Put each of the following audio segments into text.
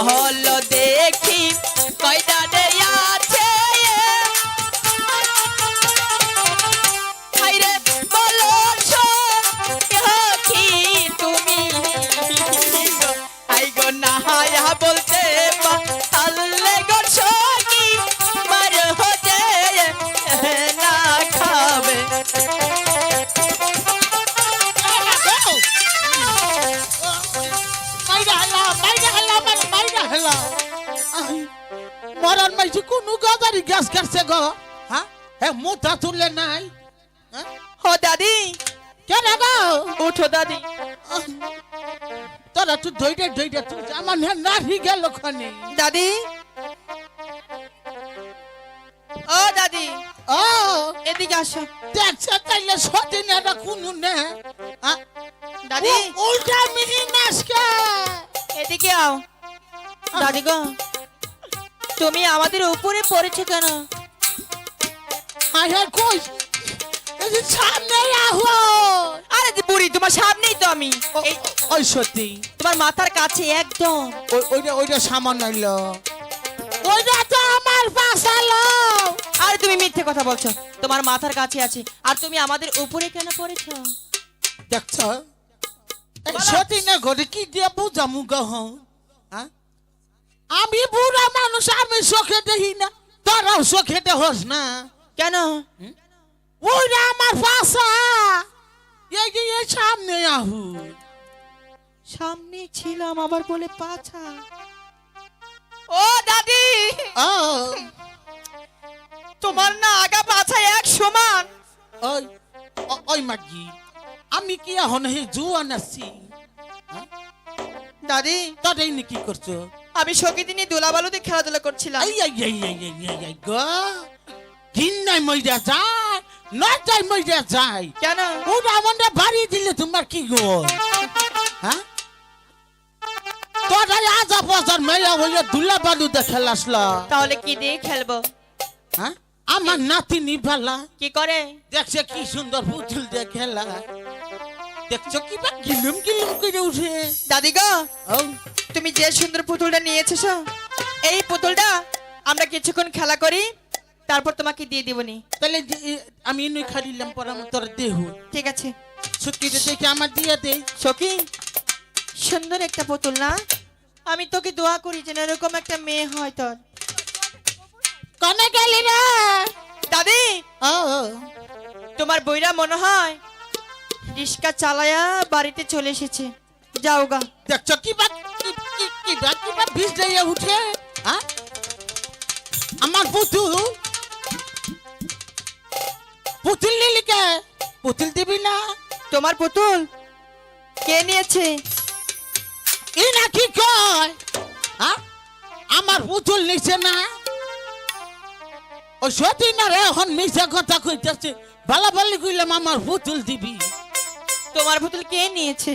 কহল দেখি কয়টা দেই আই, মরার মাইছি কোনো গাদারি গ্যাস কাটছে গো। হ্যাঁ? হে মোটা তুললে নাই। হ্যাঁ? ও দাদি। কেন গো? উঠো দাদি। তোরা তুই ধৈর্য ধৈর্য তুই আমার হে নারী গেল খানে দাদি। ও দাদি। ও এদিকে আসো। দেখছে তাইলে সদিন এটা কোনো নে। হ্যাঁ? দাদি। উল্টা মিহি নাচকে এদিকে আও। দাদি গো তুমি আমাদের উপরে পড়েছো কেন? আরে কই? সামনে আহো আরে বুড়ি তোমার সামনেই তো আমি। ওই সত্যি। তোমার মাথার কাছে একদম। ওইটা ওইটা সামান্য হইল। ওইটা তো আমার বাসালো আর তুমি মিথ্যে কথা বলছো। তোমার মাথার কাছে আছে। আর তুমি আমাদের উপরে কেন পড়েছো? দেখছ? সত্যি না ঘরে কি দিয়ে বুঝামু গহ হ্যাঁ? আমি বুড়া মানুষ আমি চোখে দেখি না। তোরাও চোখে দেখস না। কেন? ওইটা আমার বাসা। এই যে এই সামনে আহু। সামনে ছিলাম আবার বলে পাছা। ও দাদি! ও। তোমার না আগা পাছা এক সমান। ওই ওই মাগি আমি কি এখন হে জুয়ান আছি? দাদি! তোর এই নি কি করছ? আমি সখী দিনই দোলাবালুতে খেলাধুলা করছিলাম। এই এই এই এই এই এই এই গো। কিন্নাই মইরা যায় না মইরা যায়। কেন? বাড়ি দিলে তোমার কি গো? হ্যাঁ? আজা বাজার মেয়া হইয়া দুলা খেলাসলা তাহলে কি দিয়ে খেলব? হ্যাঁ? আমার নাতি ভালা কি করে? দেখছে কি সুন্দর পুতুল দিয়ে খেলা। দেখছ কি বা গিলুম গিলুম করে উঠে। দাদি গো ও। তুমি যে সুন্দর পুতুলটা নিয়ে এসেছ এই পুতুলটা আমরা কিছুক্ষণ খেলা করি তারপর তোমাকে দিয়ে দিবনি। তাহলে আমি এনে খালিলাম পর তোর দেহ। ঠিক আছে। সত্যি দেখে আমার দিয়ে দে। সখী সুন্দর একটা পুতুল না? আমি তোকে দোয়া করি যেন এরকম একটা মেয়ে হয় তোর। কনে গেলি রে? দাদি ও তোমার বইরা মনে হয় রিস্কা চালায়া বাড়িতে চলে এসেছে। যাও গা। দেখছ কি বা উঠে হ্যাঁ আমার পুতুল। পুতুল নিলি কে? পুতুল দিবি না? তোমার পুতুল কে নিয়েছে? ই না কি কয়? আমার পুতুল নিছে না। ও সত্যি না রে এখন মিশা কথা কইতেছে ভালো ভালো কইলাম আমার পুতুল দিবি। তোমার পুতুল কে নিয়েছে?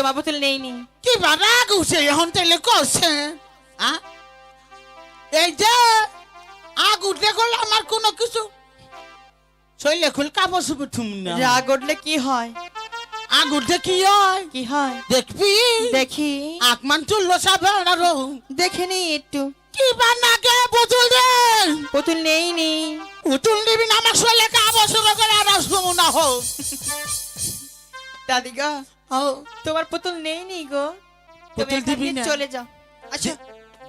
তোমার পুতুল নেইনি কি বা রাগ উঠে এখন কছে হ্যাঁ এই যে আগ উঠে গেল আমার কোনো কিছু? শৈলে খুল কাপড় সুপে থুম না। রাগ উঠলে কি হয়? আগ কি হয়? কি হয়? দেখবি? দেখি। আকমান চুল্লো সাবে আরও দেখে নি একটু। কি বা নাকে পুতুল দে। পুতুল নেইনি পুতুল দিবি না আমার শৈলে কাপড় সুপে করে আর আসব না হো দাদিগা ও তোমার পুতুল নেইনি গো। তুমি পুতুল দিবি না? চলে যাও। আচ্ছা।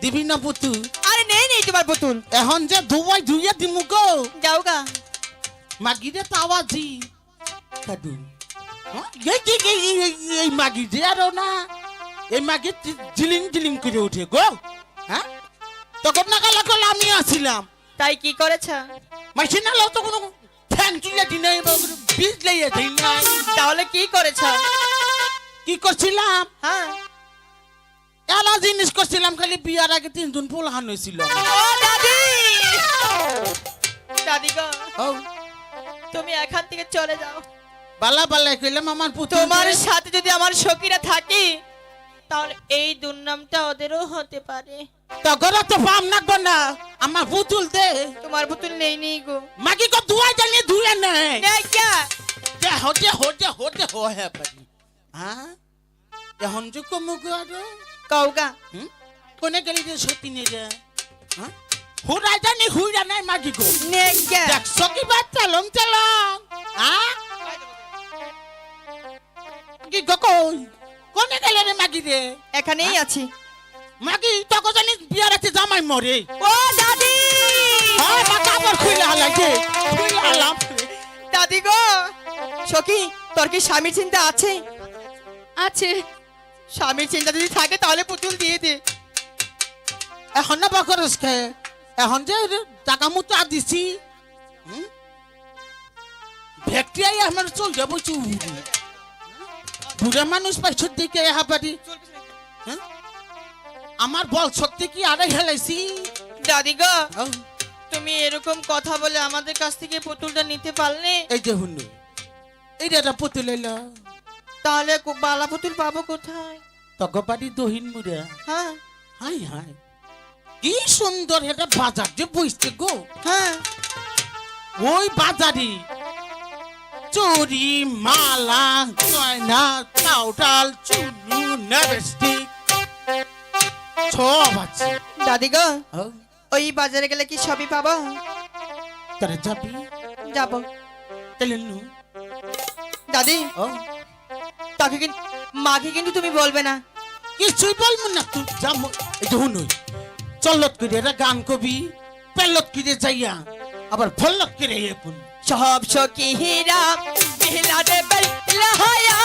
দিবি না পুতুল। আরে নেই নেই তোমার পুতুল। এখন যে ধুয়াই ধুইয়া দিমু গো। যাও গা। মাগিরে তাওয়াজি কাদু। হ্যাঁ? এই মাগি যে আরও না। এই মাগি জিলিং জিলিং করে উঠে গো। হ্যাঁ? তখন না কালা কল আমি আসছিলাম তাই কি করেছ? মাইছে না লো তো কোনো ফ্যান তুলে দিনে বীজ লাইয়া দিই নাই। তাহলে কি করেছ? কি করছিলাম? হ্যাঁ। এলা জিনিস করছিলাম খালি বিয়ার আগে তিনজন পোলহান হয়েছিল দাদি! গো তুমি এখান থেকে চলে যাও। বালা বালা কইলাম আমার পুতুল তোমার সাথে যদি আমার সখীরা থাকে তাহলে এই দুর্নামটা ওদেরও হতে পারে। তখন তো পাম নাকবো না আমার পুতুল দে। তোমার পুতুল নেই নেই গো। মাগি কো ধুয়াই জানি ধুয়ে নেই। নেই ক্যা দে হতে হতে হতে হ হ্যাঁ পারি। আরে কওগা। হুম? কোনে গেলি রে সত্যি নে রে হ্যাঁ হুড়া জানি হুড়া নাই মাগি গো। নেগা। দেখছ কি বা চালং চালং? হ্যাঁ কি গো কই? কোনে গেলে রে মাগি রে? এখানেই আছি। মাগি তোকে জানি বিয়ার আছে জামাই মরে। ও দাদি! হ্যাঁ মা কাপড় খুলে হালাইছে খুলে হালাম দাদি গো সখী তোর কি স্বামীর চিন্তা আছে? আছে। স্বামীর চিন্তা যদি থাকে তাহলে পুতুল দিয়ে দে। এখন না বাকরস খেয়ে এখন যে টাকা মতো আর দিছি। হুম? ভেকটিয়াই আমার চল যাব চুরি বুড়া মানুষ পাইছ দিকে হ্যাঁ? আমার বল শক্তি কি আরে হেলাইছি দাদি গো তুমি এরকম কথা বলে আমাদের কাছ থেকে পুতুলটা নিতে পারলে? এই যে হুন্নু এইটা একটা পুতুল এলো। তাহলে কো- বালা পুতুল পাবো কোথায়? তগ পারি দহিন মুড়া। হ্যাঁ। Hi hi. কি সুন্দর এটা বাজার যে বইছে গো। হ্যাঁ। ওই বাজারে চুরি মালা গয়না চাউডাল চুনু নেভেস্টিক সব আছে। দাদি গো ওই বাজারে গেলে কি সবই পাবো? তোরা যাবি। যাব। তাহলে দাদি ও তাকে কিন্তু মাকে কিন্তু তুমি বলবে না। কিছুই বলব না তুই যা দেখুন চল্লত করে এটা গান কবি পেল্লত করে যাইয়া আবার ফল্লত করে এখন। সব সখী হীরা বেলা রে বেলা হায়া।